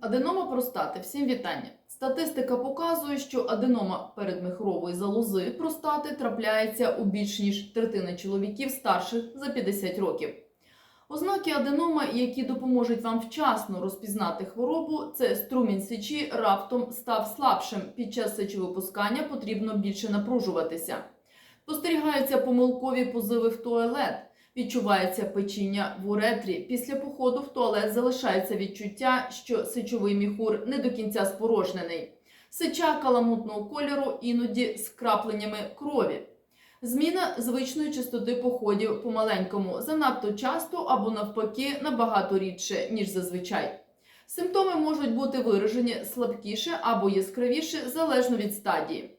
Аденома простати. Всім вітання. Статистика показує, що аденома передмихрової залози простати трапляється у більш ніж третини чоловіків старших за 50 років. Ознаки аденома, які допоможуть вам вчасно розпізнати хворобу, це струмінь сечі раптом став слабшим. Під час сечовипускання потрібно більше напружуватися. Спостерігаються помилкові позиви в туалет. Відчувається печіння в уретрі. Після походу в туалет залишається відчуття, що сечовий міхур не до кінця спорожнений. Сеча каламутного кольору іноді з крапленнями крові. Зміна звичної частоти походів помаленькому занадто часто або навпаки набагато рідше, ніж зазвичай. Симптоми можуть бути виражені слабкіше або яскравіше залежно від стадії.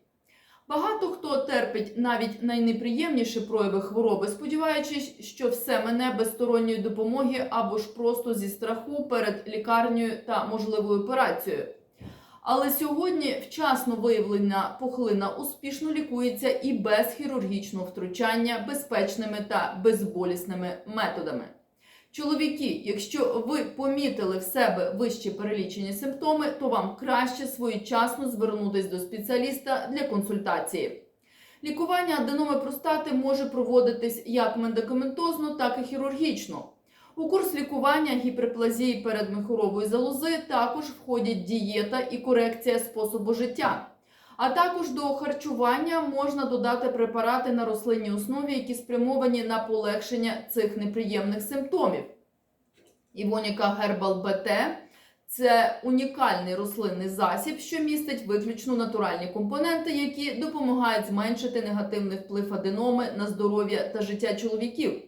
Багато хто терпить навіть найнеприємніші прояви хвороби, сподіваючись, що все мене без сторонньої допомоги або ж просто зі страху перед лікарнею та можливою операцією. Але сьогодні вчасно виявлена пухлина успішно лікується і без хірургічного втручання безпечними та безболісними методами. Чоловіки, якщо ви помітили в себе вище перелічені симптоми, то вам краще своєчасно звернутися до спеціаліста для консультації. Лікування аденоми простати може проводитись як медикаментозно, так і хірургічно. У курс лікування гіперплазії передмихорової залози також входять дієта і корекція способу життя. А також до харчування можна додати препарати на рослинній основі, які спрямовані на полегшення цих неприємних симптомів. Івоніка Herbal BT – це унікальний рослинний засіб, що містить виключно натуральні компоненти, які допомагають зменшити негативний вплив аденоми на здоров'я та життя чоловіків.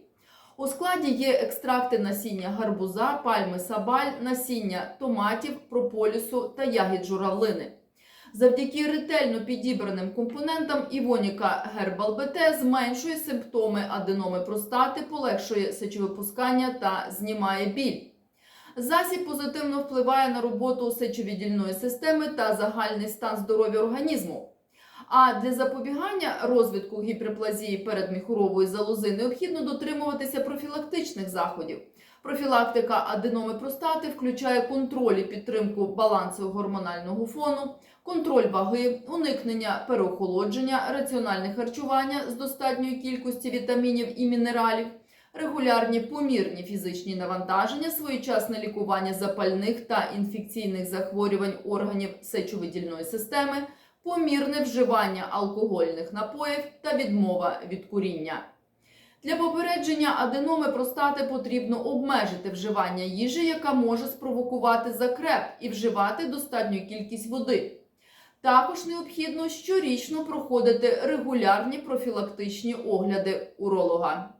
У складі є екстракти насіння гарбуза, пальми сабаль, насіння томатів, прополісу та ягід журавлини. Завдяки ретельно підібраним компонентам Івоніка Herbal BT зменшує симптоми аденоми простати, полегшує сечовипускання та знімає біль. Засіб позитивно впливає на роботу сечовіддільної системи та загальний стан здоров'я організму. А для запобігання розвитку гіперплазії передміхурової залози необхідно дотримуватися профілактичних заходів. Профілактика аденоми простати включає контроль і підтримку балансу гормонального фону, контроль ваги, уникнення переохолодження, раціональне харчування з достатньою кількості вітамінів і мінералів, регулярні помірні фізичні навантаження, своєчасне лікування запальних та інфекційних захворювань органів сечовидільної системи, помірне вживання алкогольних напоїв та відмова від куріння. Для попередження аденоми простати потрібно обмежити вживання їжі, яка може спровокувати закреп, і вживати достатню кількість води. Також необхідно щорічно проходити регулярні профілактичні огляди уролога.